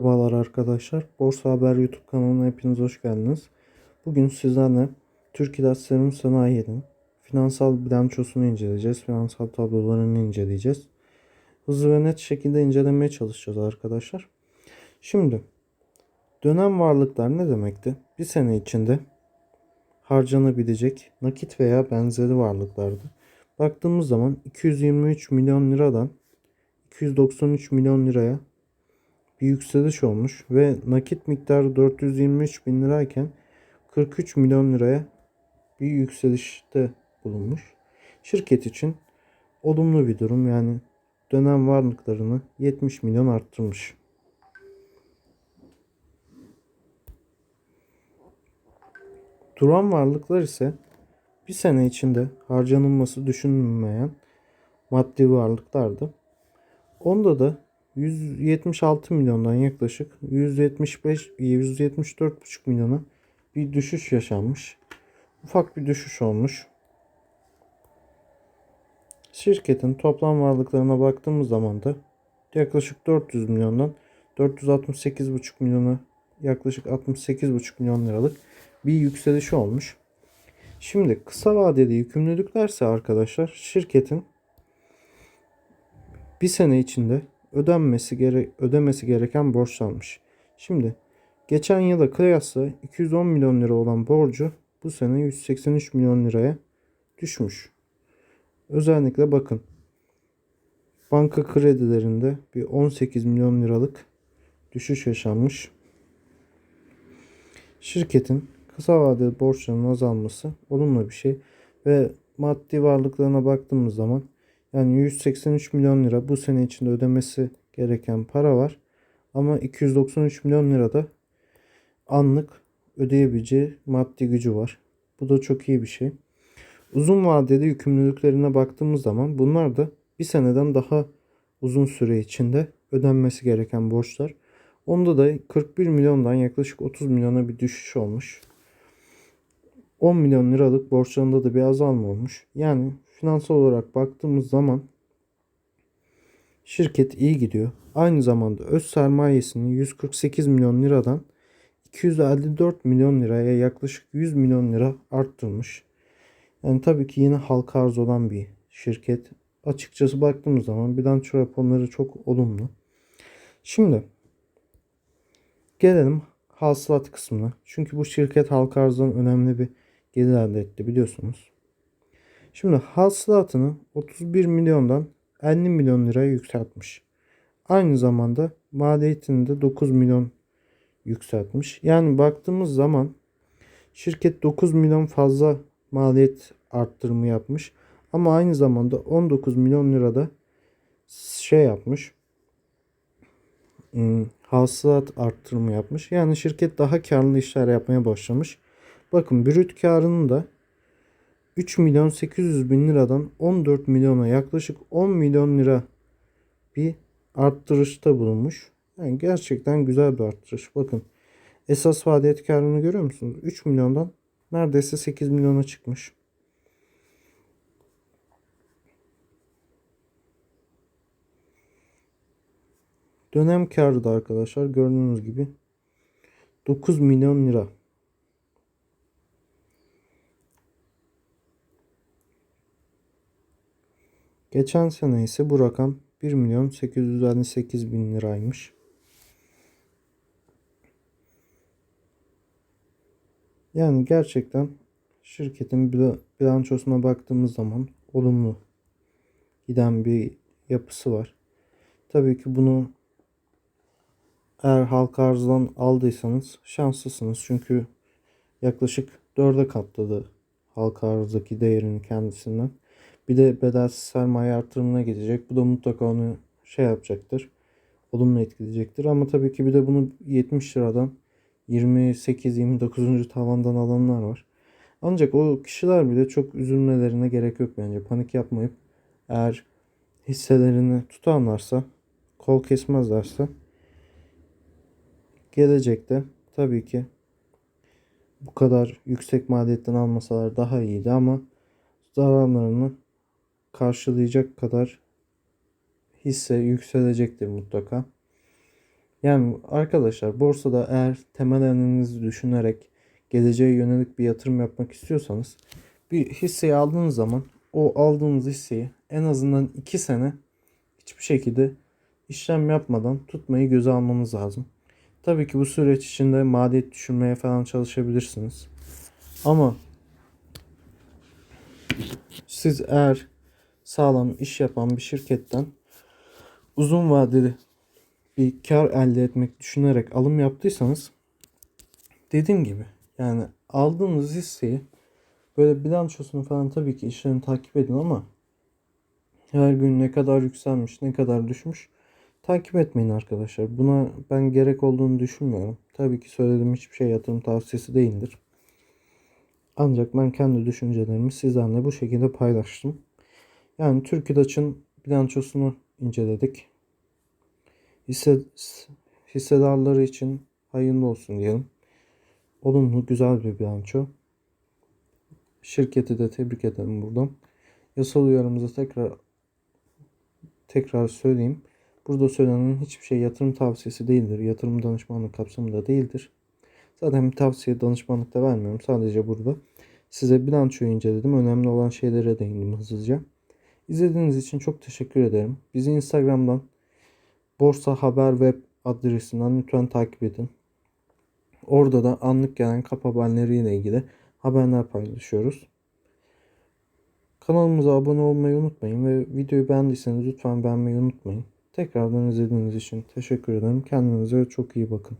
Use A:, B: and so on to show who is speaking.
A: Merhabalar arkadaşlar. Borsa Haber YouTube kanalına hepiniz hoş geldiniz. Bugün sizlerle Türk İlaç Serum Sanayi'nin finansal bilançosunu inceleyeceğiz. Finansal tablolarını inceleyeceğiz. Hızlı ve net şekilde incelemeye çalışacağız arkadaşlar. Şimdi dönem varlıklar ne demekti? Bir sene içinde harcanabilecek nakit veya benzeri varlıklardı. Baktığımız zaman 223 milyon liradan 293 milyon liraya bir yükseliş olmuş ve nakit miktarı 423 bin lirayken 43 milyon liraya bir yükselişte bulunmuş. Şirket için olumlu bir durum yani dönem varlıklarını 70 milyon arttırmış. Duran varlıklar ise bir sene içinde harcanılması düşünülmeyen maddi varlıklardı. Onda da 176 milyondan yaklaşık 175 174,5 milyona bir düşüş yaşanmış. Ufak bir düşüş olmuş. Şirketin toplam varlıklarına baktığımız zaman da yaklaşık 400 milyondan 468,5 milyona yaklaşık 68,5 milyon liralık bir yükselişi olmuş. Şimdi kısa vadeli yükümlülüklerse arkadaşlar şirketin bir sene içinde ödenmesi gere ödemesi gereken borçlanmış. Şimdi geçen yıla kıyasla 210 milyon lira olan borcu bu sene 183 milyon liraya düşmüş. Özellikle bakın banka kredilerinde bir 18 milyon liralık düşüş yaşanmış. Şirketin kısa vadeli borçlarının azalması olumlu bir şey ve maddi varlıklarına baktığımız zaman yani 183 milyon lira bu sene içinde ödemesi gereken para var. Ama 293 milyon lira da anlık ödeyebileceği maddi gücü var. Bu da çok iyi bir şey. Uzun vadeli yükümlülüklerine baktığımız zaman bunlar da bir seneden daha uzun süre içinde ödenmesi gereken borçlar. Onda da 41 milyondan yaklaşık 30 milyona bir düşüş olmuş. 10 milyon liralık borçlarında da bir azalma olmuş. Yani finansal olarak baktığımız zaman şirket iyi gidiyor. Aynı zamanda öz sermayesini 148 milyon liradan 254 milyon liraya yaklaşık 100 milyon lira arttırmış. Yani tabii ki yine halka arz olan bir şirket. Açıkçası baktığımız zaman bilanço raporları çok olumlu. Şimdi gelelim hasılat kısmına. Çünkü bu şirket halka arzdan önemli bir gelir elde etti biliyorsunuz. Şimdi hasılatını 31 milyondan 50 milyon liraya yükseltmiş. Aynı zamanda maliyetini de 9 milyon yükseltmiş. Yani baktığımız zaman şirket 9 milyon fazla maliyet arttırımı yapmış. Ama aynı zamanda 19 milyon lirada şey yapmış. Hmm, hasılat arttırımı yapmış. Yani şirket daha karlı işler yapmaya başlamış. Bakın brüt karının da 3 milyon 800 bin liradan 14 milyona yaklaşık 10 milyon lira bir arttırışta bulunmuş. Yani gerçekten güzel bir arttırış. Bakın esas faaliyet karını görüyor musunuz? 3 milyondan neredeyse 8 milyona çıkmış. Dönem karı da arkadaşlar gördüğünüz gibi 9 milyon lira. Geçen sene ise bu rakam 1 milyon 858 bin liraymış. Yani gerçekten şirketin bilançosuna baktığımız zaman olumlu giden bir yapısı var. Tabii ki bunu eğer halka arzdan aldıysanız şanslısınız. Çünkü yaklaşık 4'e katladı halka arzdaki değerini kendisinden. Bir de bedelsiz sermaye artırımına gidecek. Bu da mutlaka onu şey yapacaktır. Olumlu etkileyecektir. Ama tabii ki bir de bunu 70 liradan 28-29. tavandan alanlar var. Ancak o kişiler bile çok üzülmelerine gerek yok bence. Panik yapmayıp eğer hisselerini tutarlarsa, kol kesmezlerse gelecekte tabii ki bu kadar yüksek maliyetten almasalar daha iyiydi ama zararlarını karşılayacak kadar hisse yükselecektir mutlaka. Yani arkadaşlar borsada eğer temellerinizi düşünerek geleceğe yönelik bir yatırım yapmak istiyorsanız bir hisseyi aldığınız zaman o aldığınız hisseyi en azından 2 sene hiçbir şekilde işlem yapmadan tutmayı göze almanız lazım. Tabii ki bu süreç içinde maliyet düşürmeye falan çalışabilirsiniz. Ama siz eğer sağlam iş yapan bir şirketten uzun vadeli bir kar elde etmek düşünerek alım yaptıysanız dediğim gibi yani aldığınız hisseyi böyle bilançosunu falan tabii ki işlerini takip edin ama her gün ne kadar yükselmiş ne kadar düşmüş takip etmeyin arkadaşlar. Buna ben gerek olduğunu düşünmüyorum. Tabii ki söylediğim hiçbir şey yatırım tavsiyesi değildir. Ancak ben kendi düşüncelerimi sizlerle bu şekilde paylaştım. Yani Türk İlaç'ın bilançosunu inceledik. Hisse, hissedarları için hayırlı olsun diyelim. Olumlu güzel bir bilanço. Şirketi de tebrik ederim buradan. Yasal uyarımızı tekrar tekrar söyleyeyim. Burada söylenen hiçbir şey yatırım tavsiyesi değildir. Yatırım danışmanlık kapsamında değildir. Zaten bir tavsiye danışmanlık da vermiyorum. Sadece burada size bilançoyu inceledim. Önemli olan şeylere değindim hızlıca. İzlediğiniz için çok teşekkür ederim. Bizi Instagram'dan Borsa Haber Web adresinden lütfen takip edin. Orada da anlık gelen kap haberleriyle ilgili haberler paylaşıyoruz. Kanalımıza abone olmayı unutmayın ve videoyu beğendiyseniz lütfen beğenmeyi unutmayın. Tekrardan izlediğiniz için teşekkür ederim. Kendinize çok iyi bakın.